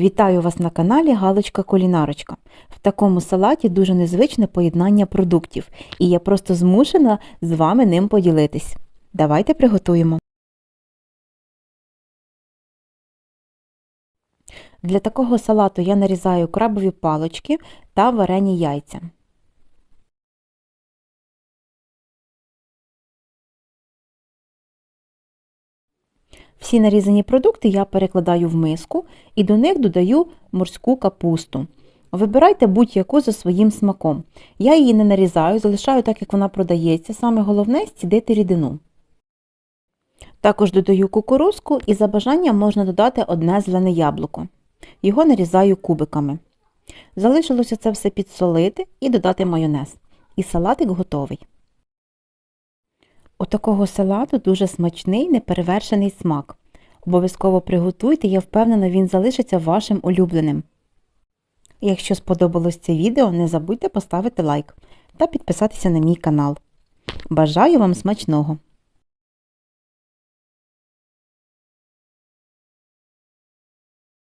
Вітаю вас на каналі Галочка Кулінарочка. В такому салаті дуже незвичне поєднання продуктів, і я просто змушена з вами ним поділитись. Давайте приготуємо. Для такого салату я нарізаю крабові палочки та варені яйця. Всі нарізані продукти я перекладаю в миску і до них додаю морську капусту. Вибирайте будь-яку за своїм смаком. Я її не нарізаю, залишаю так, як вона продається. Саме головне стідити рідину. Також додаю кукурузку і за бажанням можна додати одне зелене яблуко. Його нарізаю кубиками. Залишилося це все підсолити і додати майонез. І салатик готовий. У такого салату дуже смачний неперевершений смак. Обов'язково приготуйте, я впевнена, він залишиться вашим улюбленим. Якщо сподобалось це відео, не забудьте поставити лайк та підписатися на мій канал. Бажаю вам смачного!